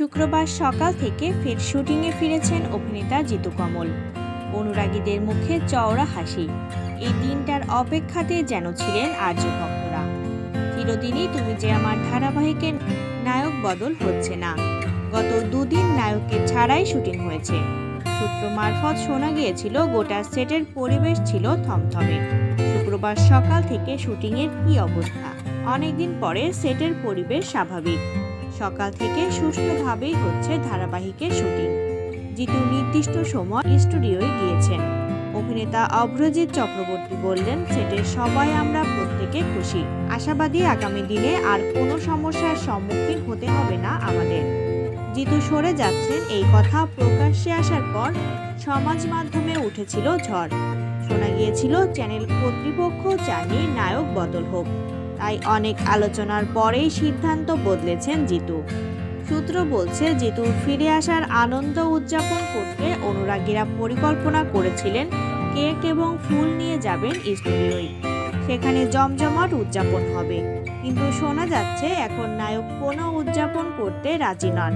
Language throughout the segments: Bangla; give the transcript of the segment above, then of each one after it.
শুক্রবার সকাল থেকে ফের শুটিংয়ে ফিরেছেন অভিনেতা জিতু কমল। অনুরাগীদের মুখে চওড়া হাসি। এই দিনটার অপেক্ষাতে যেন ছিলেন আর্য ভক্তরা। চিরদিনই তুমি যে আমার ধারাবাহিকের নায়ক বদল হচ্ছে না। গত দুদিন নায়কের ছাড়াই শুটিং হয়েছে। সূত্র মারফত শোনা গিয়েছিল, গোটা সেটের পরিবেশ ছিল থমথমে। শুক্রবার সকাল থেকে শুটিংয়ের কী অবস্থা? অনেকদিন পরে সেটের পরিবেশ স্বাভাবিক। সকাল থেকে সুষ্ঠুভাবেই হচ্ছে ধারাবাহিকের শুটিং। জিতু নির্দিষ্ট সময় স্টুডিওয়ে গিয়েছেন। অভিনেতা অভ্রজিৎ চক্রবর্তী বললেন সেটের সবাই আমরা প্রত্যেকে খুশি। আশাবাদী আগামী দিনে আর কোনো সমস্যার সম্মুখীন হতে হবে না আমাদের। জিতু সরে যাচ্ছেন। এই কথা প্রকাশ্যে আসার পর সমাজ মাধ্যমে উঠেছিল ঝড়। শোনা গিয়েছিল চ্যানেল কর্তৃপক্ষ চাননি নায়ক বদল হোক। তাই অনেক আলোচনার পরেই সিদ্ধান্ত বদলেছেন জিতু। সূত্র বলছে জিতুর ফিরে আসার আনন্দ উদযাপন করতে অনুরাগীরা পরিকল্পনা করেছিলেন, কেক এবং ফুল নিয়ে যাবেন স্টুডিওয় সেখানে জমজমাট উদযাপন হবে। কিন্তু শোনা যাচ্ছে, এখন নায়ক কোনো উদযাপন করতে রাজি নন।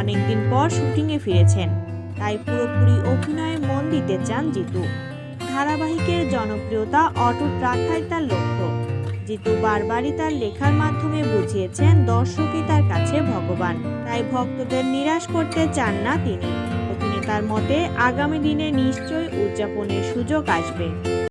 অনেকদিন পর শুটিংয়ে ফিরেছেন, তাই পুরোপুরি অভিনয়ে মন দিতে চান জিতু। ধারাবাহিকের জনপ্রিয়তা অটুট রাখাই তার লক্ষ্য। জিতু বারবারই তার লেখার মাধ্যমে বুঝিয়েছেন দর্শকই তার কাছে ভগবান। তাই ভক্তদের নিরাশ করতে চান না তিনি। অভিনেতার মতে, আগামী দিনে নিশ্চয়ই উদযাপনের সুযোগ আসবে।